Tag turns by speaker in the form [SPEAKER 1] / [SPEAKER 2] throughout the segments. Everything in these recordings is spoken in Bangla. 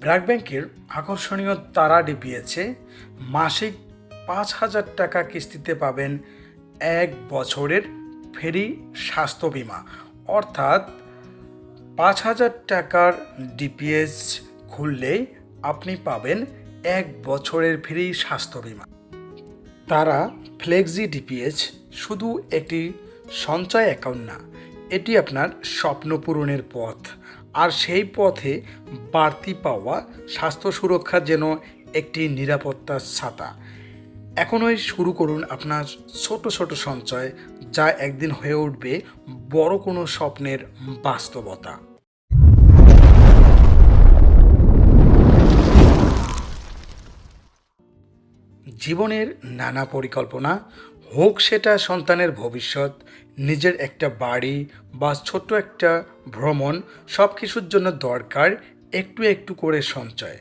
[SPEAKER 1] ব্র্যাক ব্যাংকের আকর্ষণীয় তারা ডিপিএছে মাসিক পাঁচ হাজার টাকা কিস্তিতে পাবেন এক বছরের ফ্রি স্বাস্থ্য বীমা। অর্থাৎ পাঁচ হাজার টাকার ডিপিএস খুললেই আপনি পাবেন এক বছরের ফ্রি স্বাস্থ্য বীমা। তারা ফ্লেক্সি ডিপিএইচ শুধু একটি সঞ্চয় অ্যাকাউন্ট না, এটি আপনার স্বপ্ন পূরণের পথ। আর সেই পথে বাড়তি পাওয়া স্বাস্থ্য সুরক্ষা যেন একটি নিরাপত্তার ছাতা। এখনই শুরু করুন আপনার ছোট ছোট সঞ্চয়, যা একদিন হয়ে উঠবে বড় কোনো স্বপ্নের বাস্তবতা। জীবনের নানা পরিকল্পনা হোক সেটা সন্তানের ভবিষ্যৎ, নিজের একটা বাড়ি বা ছোট্ট একটা ভ্রমণ সব কিছুর জন্য দরকার একটু একটু করে সঞ্চয়।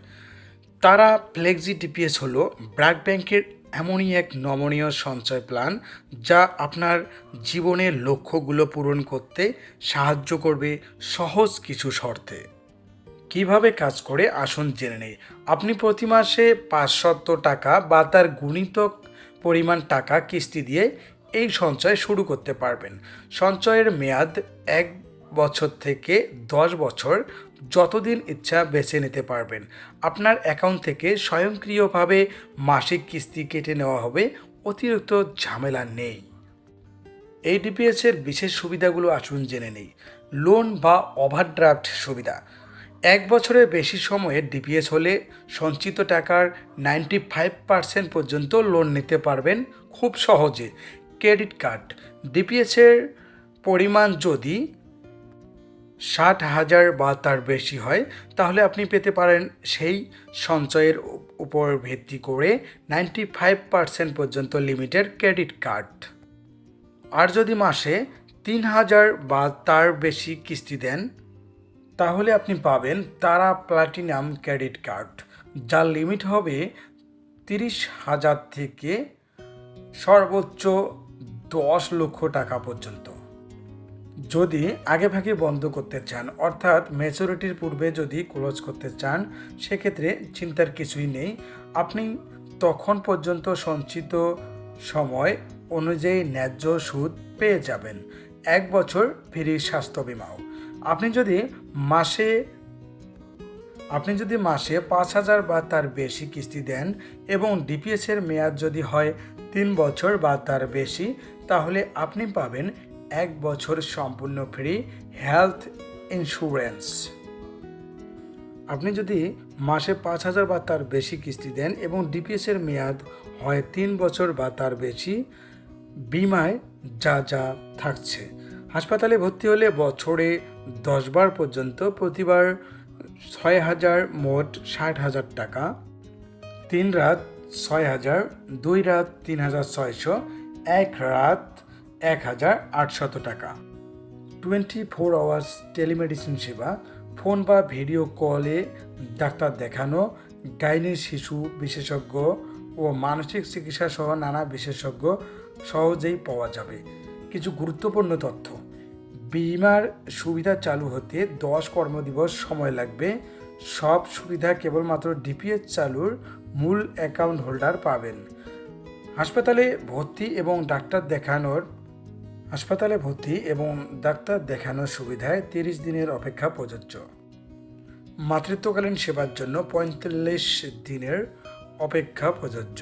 [SPEAKER 1] তারা ফ্লেক্সি ডিপিএস হলো ব্র্যাক ব্যাংকের এমনই এক নমনীয় সঞ্চয় প্ল্যান যা আপনার জীবনের লক্ষ্যগুলো পূরণ করতে সাহায্য করবে সহজ কিছু শর্তে। কীভাবে কাজ করে আসুন জেনে নেই। আপনি প্রতি মাসে পাঁচশত টাকা বা তার গুণিতক পরিমাণ টাকা কিস্তি দিয়ে এই সঞ্চয় শুরু করতে পারবেন। সঞ্চয়ের মেয়াদ এক বছর থেকে দশ বছর যতদিন ইচ্ছা বেছে নিতে পারবেন। আপনার অ্যাকাউন্ট থেকে স্বয়ংক্রিয়ভাবে মাসিক কিস্তি কেটে নেওয়া হবে, অতিরিক্ত ঝামেলা নেই। এই ডিপিএসের বিশেষ সুবিধাগুলো আসুন জেনে নেই। লোন বা ওভারড্রাফট সুবিধা। এক বছরের বেশি সময়ে ডিপিএস হলে সঞ্চিত টাকার নাইনটি ফাইভ পার্সেন্ট পর্যন্ত লোন নিতে পারবেন খুব সহজে। ক্রেডিট কার্ড ডিপিএসের পরিমাণ যদি ষাট হাজার বা তার বেশি হয়, তাহলে আপনি পেতে পারেন সেই সঞ্চয়ের উপর ভিত্তি করে নাইনটি ফাইভ পার্সেন্ট পর্যন্ত লিমিটেড ক্রেডিট কার্ড আর যদি মাসে তিন হাজার বা তার বেশি কিস্তি দেন তাহলে আপনি পাবেন তারা প্লাটিনাম ক্রেডিট কার্ড, যার লিমিট হবে তিরিশ হাজার থেকে সর্বোচ্চ দশ লক্ষ টাকা পর্যন্ত। যদি আগে ভাগে বন্ধ করতে চান, অর্থাৎ ম্যাচুরিটির পূর্বে যদি ক্লোজ করতে চান, সেক্ষেত্রে চিন্তার কিছুই নেই। আপনি তখন পর্যন্ত সঞ্চিত সময় অনুযায়ী ন্যায্য সুদ পেয়ে যাবেন। এক বছর ফ্রি স্বাস্থ্য বিমাও। আপনি যদি মাসে, আপনি যদি মাসে পাঁচ হাজার বা তার বেশি কিস্তি দেন এবং ডিপিএসের মেয়াদ যদি হয় তিন বছর বা তার বেশি, তাহলে আপনি পাবেন এক বছর সম্পূর্ণ ফ্রি হেলথ ইন্স্যুরেন্স। আপনি যদি মাসে পাঁচ হাজার বা তার বেশি কিস্তি দেন এবং ডিপিএসের মেয়াদ হয় তিন বছর বা তার বেশি, বিমায় যা যা থাকছে। হাসপাতালে ভর্তি হলে বছরে দশবার পর্যন্ত প্রতিবার ছয় হাজার মোট ষাট হাজার টাকা তিন রাত ছয় হাজার দুই রাত তিন হাজার ছয়শো এক রাত এক হাজার আটশত টাকা। টোয়েন্টি ফোর আওয়ার্স টেলিমেডিসিন সেবা, ফোন বা ভিডিও কলে ডাক্তার দেখানো, গাইনি শিশু বিশেষজ্ঞ ও মানসিক চিকিৎসা সহ নানা বিশেষজ্ঞ সহজেই পাওয়া যাবে। কিছু গুরুত্বপূর্ণ তথ্য। বিমার সুবিধা চালু হতে দশ কর্মদিবস সময় লাগবে। সব সুবিধা কেবলমাত্র ডিপিএস চালুর মূল অ্যাকাউন্ট হোল্ডার পাবেন। হাসপাতালে ভর্তি এবং ডাক্তার দেখানোর, হাসপাতালে ভর্তি এবং ডাক্তার দেখানোর সুবিধায় তিরিশ দিনের অপেক্ষা প্রযোজ্য। মাতৃত্বকালীন সেবার জন্য পঁয়তাল্লিশ দিনের অপেক্ষা প্রযোজ্য।